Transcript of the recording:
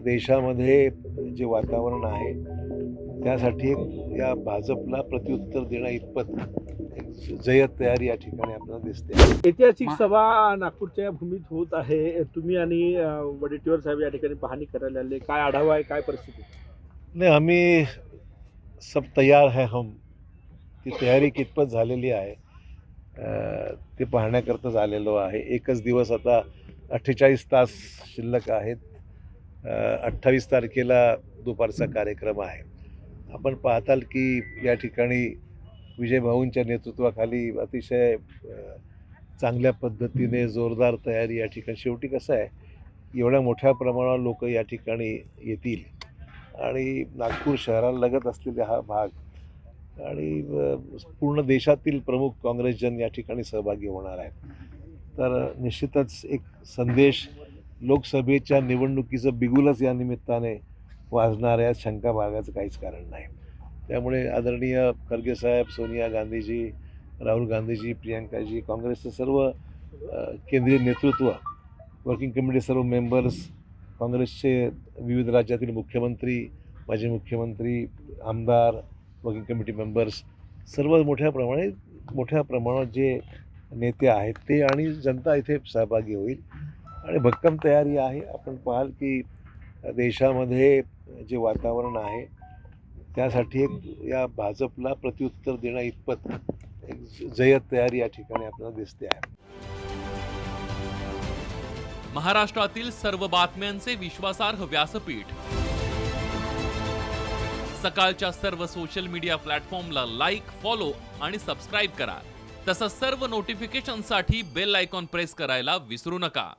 देशामध्ये जे वातावरण आहे त्यासाठी या भाजपला प्रत्युत्तर देण्या इतपत एक जय्यत तयारी या ठिकाणी आपल्याला दिसते. ऐतिहासिक सभा नागपूरच्या भूमीत होत आहे. तुम्ही आणि वडेट्टीवार साहेब या ठिकाणी पाहणी करायला आले. काय आढावा आहे? काय परिस्थिती नाही आम्ही सब तयार है हम. ती तयारी कितपत झालेली आहे ते पाहण्याकरताच आलेलो आहे. एकच दिवस आता अठ्ठेचाळीस तास शिल्लक आहेत. अठ्ठावीस तारखेला दुपारचा कार्यक्रम आहे. आपण पाहताल की या ठिकाणी विजय भाऊंच्या नेतृत्वाखाली अतिशय चांगल्या पद्धतीने जोरदार तयारी या ठिकाणी शेवटी कसं आहे एवढ्या मोठ्या प्रमाणावर लोक या ठिकाणी येतील आणि नागपूर शहराला लगत असलेला हा भाग आणि पूर्ण देशातील प्रमुख काँग्रेसजन या ठिकाणी सहभागी होणार आहेत. तर निश्चितच एक संदेश लोकसभेच्या निवडणुकीचं बिगुलच या निमित्ताने वाजणाऱ्या शंका भागाचं काहीच कारण नाही. त्यामुळे आदरणीय खरगे साहेब सोनिया गांधीजी राहुल गांधीजी प्रियांकाजी काँग्रेसचं सर्व केंद्रीय नेतृत्व वर्किंग कमिटी सर्व मेंबर्स काँग्रेसचे विविध राज्यातील मुख्यमंत्री माजी मुख्यमंत्री आमदार वर्किंग कमिटी मेंबर्स सर्व मोठ्या प्रमाणे मोठ्या प्रमाणात जे नेते आहेत ते आणि जनता इथे सहभागी होईल. आणि भक्कम तयारी आहे. आपण पाहाल की देशामध्ये जे वातावरण आहे त्यासाठी एक या भाजपला प्रत्युत्तर देणं इतपत एक जयत तयारी या ठिकाणी आपल्याला दिसते आहे. महाराष्ट्रातील सर्व बातम्यांचे विश्वासार्ह व्यासपीठ. सकाळच्या सर्व सोशल मीडिया प्लॅटफॉर्मला लाईक फॉलो आणि सबस्क्राईब करा. तसंच सर्व नोटिफिकेशनसाठी बेल आयकॉन प्रेस करायला विसरू नका.